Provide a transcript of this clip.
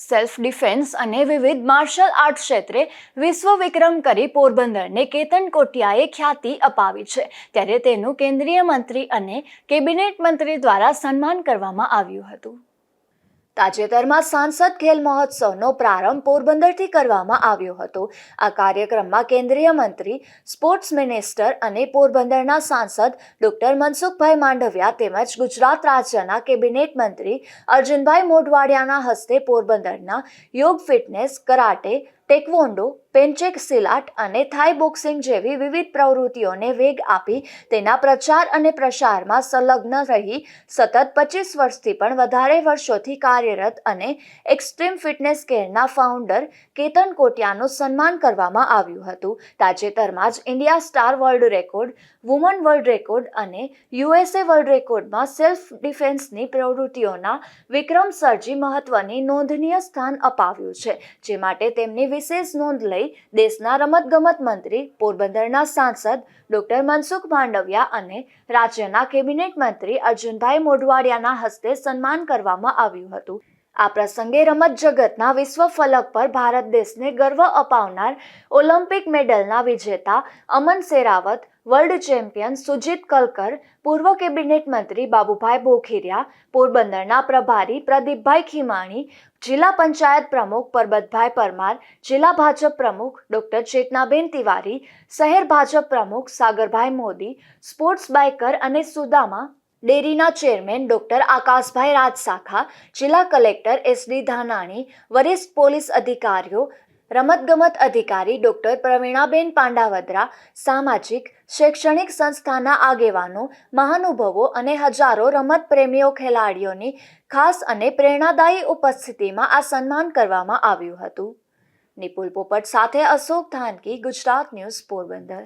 Self defence અને વિવિધ martial art ક્ષેત્રે વિશ્વ વિક્રમ કરી પોરબંદરને કેતન કોટિયાએ ખ્યાતિ અપાવી છે. ત્યારે તેનું કેન્દ્રીય મંત્રી અને કેબિનેટ મંત્રી દ્વારા સન્માન કરવામાં આવ્યું હતું. તાજેતરમાં સાંસદ ખેલ મહોત્સવનો પ્રારંભ પોરબંદરથી કરવામાં આવ્યો હતો. આ કાર્યક્રમમાં કેન્દ્રીય મંત્રી, સ્પોર્ટ્સ મિનિસ્ટર અને પોરબંદરના સાંસદ ડોક્ટર મનસુખભાઈ માંડવિયા તેમજ ગુજરાત રાજ્યના કેબિનેટ મંત્રી અર્જુનભાઈ મોઢવાડિયાના હસ્તે પોરબંદરના yoga fitness, karate, taekwondo pencak silat અને થાઈ બોક્સિંગ જેવી વિવિધ પ્રવૃત્તિઓને વેગ આપી તેના પ્રચાર અને પ્રસારમાં સંલગ્ન રહી સતત પચીસ વર્ષથી પણ વધારે વર્ષોથી કાર્યરત અને એક્સ્ટ્રીમ ફિટનેસ કેરના ફાઉન્ડર કેતન કોટિયાનું સન્માન કરવામાં આવ્યું હતું. તાજેતરમાં જ India star world record, woman world record અને યુએસએ વર્લ્ડ રેકોર્ડમાં સેલ્ફ ડિફેન્સની પ્રવૃત્તિઓના વિક્રમ સર્જી મહત્વની નોંધનીય સ્થાન અપાવ્યું છે, જે માટે તેમની વિશેષ નોંધ લઈ દેશના રમતગમત મંત્રી, પોરબંદરના સાંસદ ડોક્ટર મનસુખ માંડવિયા અને રાજ્યના કેબિનેટ મંત્રી અર્જુનભાઈ મોઢવાડિયાના હસ્તે સન્માન કરવામાં આવ્યું હતું. આ પ્રસંગે રમત જગતના વિશ્વ ફલક પર ભારત દેશને ગર્વ અપાવનાર ઓલિમ્પિક મેડલના વિજેતા અમન શેરાવત વર્લ્ડ ચેમ્પિયન સુજીત કલકર, પૂર્વ કેબિનેટ મંત્રી બાબુભાઈ બોખીરિયા, પોરબંદરના પ્રભારી પ્રદીપભાઈ ખીમાણી, જિલ્લા પંચાયત પ્રમુખ પરબતભાઈ પરમાર, જિલ્લા ભાજપ પ્રમુખ ડોક્ટર ચેતનાબેન તિવારી, શહેર ભાજપ પ્રમુખ સાગરભાઈ મોદી, સ્પોર્ટ્સ બાઇકર અને સુદામા ડેરીના ચેરમેન ડોક્ટર આકાશભાઈ રાજસાખા જિલ્લા કલેક્ટર એસ ડી ધાનાણી, વરિષ્ઠ પોલીસ અધિકારીઓ, રમતગમત અધિકારી ડોક્ટર પ્રવીણાબેન પાંડાવદરા, સામાજિક, શૈક્ષણિક સંસ્થાના આગેવાનો, મહાનુભવો અને હજારો રમત પ્રેમીઓ ખેલાડીઓની ખાસ અને પ્રેરણાદાયી ઉપસ્થિતિમાં આ સન્માન કરવામાં આવ્યું હતું. નિપુલ પોપટ સાથે અશોક ધાનકી, ગુજરાત ન્યૂઝ પોરબંદર.